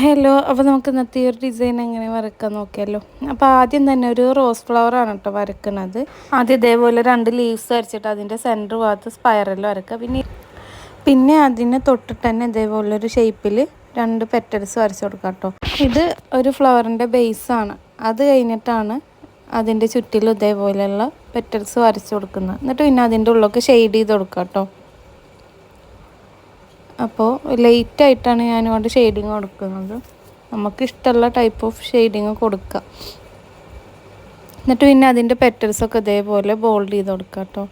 Hello അപ്പോൾ നമുക്ക് ഇന്നത്തെ ഈ ഒരു ഡിസൈൻ എങ്ങനെ വരക്കാൻ നോക്കിയല്ലോ അപ്പോൾ ആദ്യം തന്നെ ഒരു റോസ് ഫ്ലവർ ആണ് കേട്ടോ വരക്കുന്നത് ആദ്യം ഇതേപോലെ രണ്ട് ലീവ്സ് വരച്ചിട്ട് അതിന്റെ സെന്റർ ഭാഗത്ത് സ്പൈറൽ വരക്കുക. പിന്നെ പിന്നെ അതിനെ തൊട്ടിട്ട് തന്നെ ഇതേപോലെ ഒരു ഷേപ്പിൽ രണ്ട് പെറ്റൽസ് വരച്ചു കൊടുക്കാം കേട്ടോ ഇത് ഒരു ഫ്ലവറിന്റെ ബേസാണ് അത് കഴിഞ്ഞിട്ടാണ് അതിന്റെ ചുറ്റിലും ഇതേപോലെയുള്ള പെറ്റൽസ് വരച്ചു കൊടുക്കുന്നത്. എന്നിട്ട് പിന്നെ അതിന്റെ ഉള്ളൊക്കെ ഷെയ്ഡ് ചെയ്ത് കൊടുക്കാം കേട്ടോ അപ്പോൾ ലേറ്റായിട്ടാണ് ഞാൻ ഇവിടെ ഷെയ്ഡിങ് കൊടുക്കുന്നത്. നമുക്ക് ഇഷ്ടമുള്ള ടൈപ്പ് ഓഫ് ഷെയ്ഡിങ് കൊടുക്കുക എന്നിട്ട് പിന്നെ അതിന്റെ പെറ്റൽസൊക്കെ ഇതേപോലെ ബോൾഡ് ചെയ്ത് കൊടുക്കുക കേട്ടോ.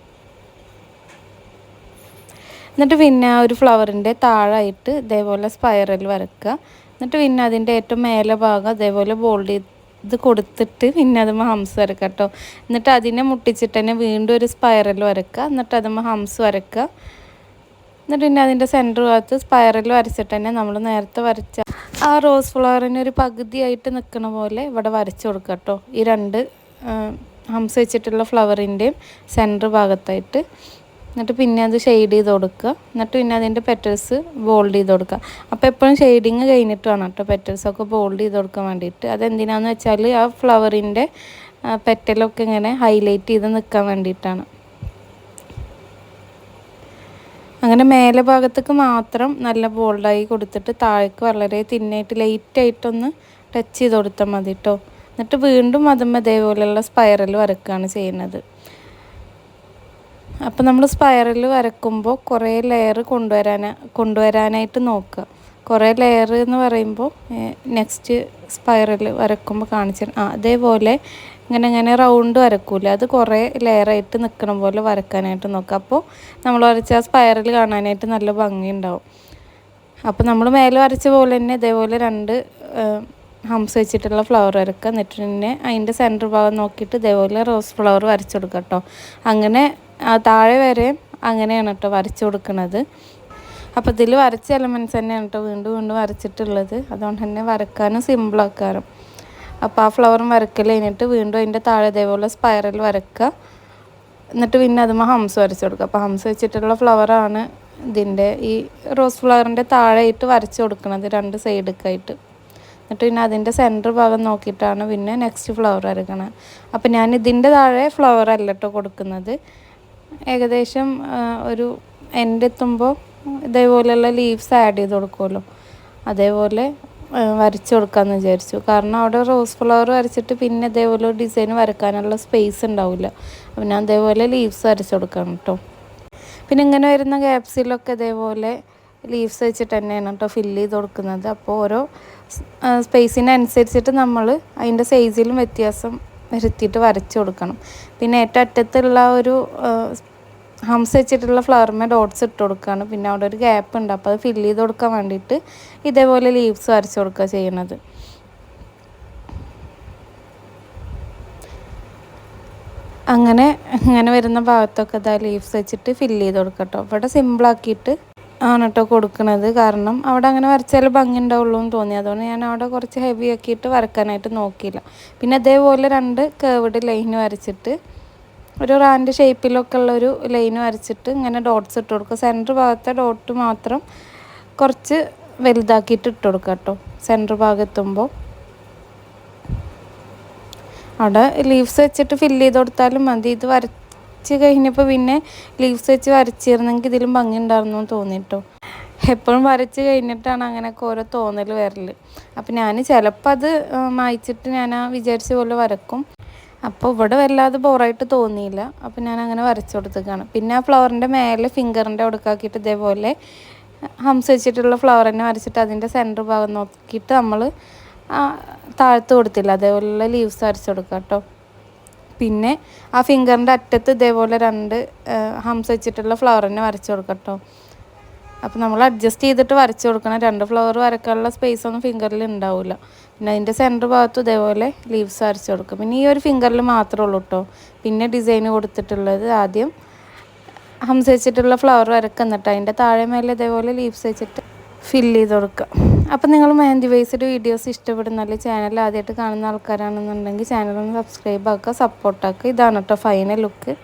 എന്നിട്ട് പിന്നെ ഒരു ഫ്ലവറിന്റെ താഴായിട്ട് ഇതേപോലെ സ്പൈറൽ വരക്കുക എന്നിട്ട് പിന്നെ അതിന്റെ ഏറ്റവും മേലെ ഭാഗം അതേപോലെ ബോൾഡ് ചെയ്ത് കൊടുത്തിട്ട് പിന്നെ അത് ഹംസ് വരക്കുക കേട്ടോ. എന്നിട്ട് അതിനെ മുട്ടിച്ചിട്ട് തന്നെ വീണ്ടും ഒരു സ്പൈറൽ വരക്കുക എന്നിട്ട് അത് ഹംസ് വരക്കുക എന്നിട്ട് പിന്നെ അതിന്റെ സെന്റർ ഭാഗത്ത് സ്പൈറൽ വരച്ചിട്ട് തന്നെ നമ്മൾ നേരത്തെ വരച്ച ആ റോസ് ഫ്ലവറിന് ഒരു പകുതിയായിട്ട് നിൽക്കുന്ന പോലെ ഇവിടെ വരച്ചു കൊടുക്കുക കേട്ടോ. ഈ രണ്ട് ഹംസ് വെച്ചിട്ടുള്ള ഫ്ലവറിന്റെയും സെന്റർ ഭാഗത്തായിട്ട്. എന്നിട്ട് പിന്നെ അത് ഷെയ്ഡ് ചെയ്ത് കൊടുക്കുക. എന്നിട്ട് പിന്നെ അതിന്റെ പെറ്റൽസ് ബോൾഡ് ചെയ്ത് കൊടുക്കുക. അപ്പോൾ എപ്പോഴും ഷെയ്ഡിങ് കഴിഞ്ഞിട്ട് വേണം കേട്ടോ പെറ്റൽസൊക്കെ ബോൾഡ് ചെയ്ത് കൊടുക്കാൻ വേണ്ടിയിട്ട്. അതെന്തിനാന്ന് വെച്ചാൽ ആ ഫ്ലവറിന്റെ പെറ്റലൊക്കെ ഇങ്ങനെ ഹൈലൈറ്റ് ചെയ്ത് നിൽക്കാൻ വേണ്ടിയിട്ടാണ്. അങ്ങനെ മേലെ ഭാഗത്തേക്ക് മാത്രം നല്ല ബോൾഡായി കൊടുത്തിട്ട് താഴേക്ക് വളരെ തിന്നായിട്ട് ലൈറ്റായിട്ടൊന്ന് ടച്ച് ചെയ്ത് കൊടുത്താൽ മതി കേട്ടോ എന്നിട്ട് വീണ്ടും അതും ഇതേപോലെയുള്ള സ്പൈറൽ വരക്കുകയാണ് ചെയ്യുന്നത്. അപ്പം നമ്മൾ സ്പൈറൽ വരക്കുമ്പോൾ കുറേ ലെയർ കൊണ്ടുവരാൻ കൊണ്ടുവരാനായിട്ട് നോക്കുക. കുറേ ലെയർ എന്ന് പറയുമ്പോൾ നെക്സ്റ്റ് സ്പൈറൽ വരക്കുമ്പോൾ കാണിച്ചു ആ അതേപോലെ ഇങ്ങനെ ഇങ്ങനെ റൗണ്ട് വരക്കൂല. അത് കുറേ ലെയറായിട്ട് നിൽക്കണ പോലെ വരക്കാനായിട്ട് നോക്കുക അപ്പോൾ നമ്മൾ വരച്ച ആ സ്പൈറൽ കാണാനായിട്ട് നല്ല ഭംഗിയുണ്ടാവും. അപ്പോൾ നമ്മൾ മേലെ വരച്ച പോലെ തന്നെ ഇതേപോലെ രണ്ട് ഹംസ് വെച്ചിട്ടുള്ള ഫ്ലവർ വരക്കുക എന്നിട്ട് പിന്നെ അതിന്റെ സെന്റർ ഭാഗം നോക്കിയിട്ട് ഇതേപോലെ റോസ് ഫ്ലവർ വരച്ചു കൊടുക്കുക കേട്ടോ അങ്ങനെ താഴെ വരെ അങ്ങനെയാണ് കേട്ടോ വരച്ചു കൊടുക്കുന്നത് അപ്പോൾ ഇതിൽ വരച്ച എലമെന്റ്സ് തന്നെയാണ് കേട്ടോ വീണ്ടും വീണ്ടും വരച്ചിട്ടുള്ളത്. അതുകൊണ്ട് തന്നെ വരക്കാനും സിമ്പിളാക്കാനും അപ്പോൾ ആ ഫ്ലവറും വരക്കൽ കഴിഞ്ഞിട്ട് വീണ്ടും അതിന്റെ താഴെ ഇതേപോലെ സ്പൈറൽ വരക്കുക. എന്നിട്ട് പിന്നെ അതുമ്പോൾ ഹംസ് വരച്ച് കൊടുക്കുക. അപ്പോൾ ഹംസ് വെച്ചിട്ടുള്ള ഫ്ലവറാണ് ഇതിന്റെ ഈ റോസ് ഫ്ലവറിന്റെ താഴെയായിട്ട് വരച്ച് കൊടുക്കുന്നത് രണ്ട് സൈഡൊക്കെയായിട്ട് എന്നിട്ട് പിന്നെ അതിന്റെ സെന്റർ ഭാഗം നോക്കിയിട്ടാണ് പിന്നെ നെക്സ്റ്റ് ഫ്ലവർ വരക്കണത് അപ്പോൾ ഞാൻ ഇതിന്റെ താഴെ ഫ്ലവർ അല്ല കേട്ടോ കൊടുക്കുന്നത്. ഏകദേശം ഒരു എന്റെ എത്തുമ്പോൾ ഇതേപോലെയുള്ള ലീവ്സ് ആഡ് ചെയ്ത് കൊടുക്കുമല്ലോ അതേപോലെ വരച്ചു കൊടുക്കാമെന്ന് വിചാരിച്ചു. കാരണം അവിടെ റോസ് ഫ്ലവർ വരച്ചിട്ട് പിന്നെ ഇതേപോലെ ഡിസൈൻ വരക്കാനുള്ള സ്പേസ് ഉണ്ടാവില്ല അപ്പം ഞാൻ അതേപോലെ ലീവ്സ് വരച്ചു കൊടുക്കണം കേട്ടോ പിന്നെ ഇങ്ങനെ വരുന്ന ഗ്യാപ്സിലൊക്കെ ഇതേപോലെ ലീവ്സ് വെച്ചിട്ട് തന്നെയാണ് കേട്ടോ ഫില്ല് ചെയ്ത് കൊടുക്കുന്നത്. അപ്പോൾ ഓരോ സ്പേസിനനുസരിച്ചിട്ട് നമ്മൾ അതിന്റെ സൈസിലും വ്യത്യാസം വരുത്തിയിട്ട് വരച്ചു കൊടുക്കണം. പിന്നെ ഏറ്റവും അറ്റത്തുള്ള ഒരു ഹംസ് വെച്ചിട്ടുള്ള ഫ്ലവറിമേ ഡോട്ട്സ് ഇട്ട് കൊടുക്കുകയാണ് പിന്നെ അവിടെ ഒരു ഗ്യാപ്പ് ഉണ്ട്. അപ്പോൾ അത് ഫില്ല് ചെയ്ത് കൊടുക്കാൻ വേണ്ടിയിട്ട് ഇതേപോലെ ലീവ്സ് വരച്ച് കൊടുക്കുക ചെയ്യണത്. അങ്ങനെ ഇങ്ങനെ വരുന്ന ഭാഗത്തൊക്കെ ഇതാ ലീവ്സ് വെച്ചിട്ട് ഫില്ല് ചെയ്ത് കൊടുക്കട്ടോ ഇവിടെ സിമ്പിളാക്കിയിട്ട് ആണ് കേട്ടോ കൊടുക്കുന്നത് കാരണം അവിടെ അങ്ങനെ വരച്ചാൽ ഭംഗി ഉണ്ടാവുള്ളൂ എന്ന് തോന്നി. അതുകൊണ്ട് ഞാൻ അവിടെ കുറച്ച് ഹെവി ആക്കിയിട്ട് വരക്കാനായിട്ട് നോക്കിയില്ല. പിന്നെ അതേപോലെ രണ്ട് കേവിഡ് ലൈൻ വരച്ചിട്ട് ഒരു റാൻഡ് ഷേപ്പിലൊക്കെ ഉള്ളൊരു ലൈൻ വരച്ചിട്ട് ഇങ്ങനെ ഡോട്ട്സ് ഇട്ട് കൊടുക്കുക. സെന്റർ ഭാഗത്തെ ഡോട്ട് മാത്രം കുറച്ച് വലുതാക്കിയിട്ട് ഇട്ട് കൊടുക്കുക കേട്ടോ. സെന്റർ ഭാഗത്തുമ്പോൾ അവിടെ ലീവ്സ് വെച്ചിട്ട് ഫില്ല് ചെയ്ത് കൊടുത്താലും മതി. ഇത് വരച്ച് കഴിഞ്ഞപ്പോൾ പിന്നെ ലീവ്സ് വെച്ച് വരച്ചിരുന്നെങ്കിൽ ഇതിലും ഭംഗി ഉണ്ടായിരുന്നു തോന്നിട്ടോ. എപ്പോഴും വരച്ച് കഴിഞ്ഞിട്ടാണ് അങ്ങനെയൊക്കെ ഓരോ തോന്നൽ വരൽ അപ്പം ഞാൻ ചിലപ്പോൾ അത് മായ്ച്ചിട്ട് ഞാൻ ആ വിചാരിച്ച പോലെ വരക്കും. അപ്പോൾ ഇവിടെ വല്ലാതെ ബോറായിട്ട് തോന്നിയില്ല. അപ്പോൾ ഞാൻ അങ്ങനെ വരച്ചു കൊടുത്തേക്കാണ്. പിന്നെ ആ ഫ്ലവറിന്റെ മേലെ ഫിംഗറിന്റെ അടുക്കാക്കിയിട്ട് ഇതേപോലെ ഹംസ് വെച്ചിട്ടുള്ള ഫ്ലവർ തന്നെ വരച്ചിട്ട് അതിന്റെ സെന്റർ ഭാഗം നോക്കിയിട്ട് നമ്മൾ താഴ്ത്ത് കൊടുത്തില്ല. അതേപോലെ ലീവ്സ് വരച്ചു കൊടുക്കുക കേട്ടോ. പിന്നെ ആ ഫിംഗറിന്റെ അറ്റത്ത് ഇതേപോലെ രണ്ട് ഹംസ് വെച്ചിട്ടുള്ള ഫ്ലവർ തന്നെ വരച്ചു കൊടുക്കട്ടോ കേട്ടോ. അപ്പോൾ നമ്മൾ അഡ്ജസ്റ്റ് ചെയ്തിട്ട് വരച്ച് കൊടുക്കണം. രണ്ട് ഫ്ലവർ വരക്കാനുള്ള സ്പേസ് ഒന്നും ഫിംഗറിൽ ഉണ്ടാവില്ല പിന്നെ അതിന്റെ സെന്റർ ഭാഗത്തും ഇതേപോലെ ലീവ്സ് വരച്ച് കൊടുക്കും. പിന്നെ ഈ ഒരു ഫിംഗറിൽ മാത്രമേ ഉള്ളൂ കേട്ടോ പിന്നെ ഡിസൈൻ കൊടുത്തിട്ടുള്ളത് ആദ്യം ഹംസ് വെച്ചിട്ടുള്ള ഫ്ലവർ വരക്കുന്നിട്ട് അതിന്റെ താഴെ മേലെ ഇതേപോലെ ലീവ്സ് വെച്ചിട്ട് ഫില്ല് ചെയ്ത് കൊടുക്കുക അപ്പം നിങ്ങൾ മെഹന്തി ബേസ്ഡ് വീഡിയോസ് ഇഷ്ടപ്പെടുന്ന ചാനൽ ആദ്യമായിട്ട് കാണുന്ന ആൾക്കാരാണെന്നുണ്ടെങ്കിൽ ചാനൽ ഒന്ന് സബ്സ്ക്രൈബ് ആക്കുക സപ്പോർട്ടാക്കുക ഇതാണ് കേട്ടോ ഫൈനൽ ലുക്ക്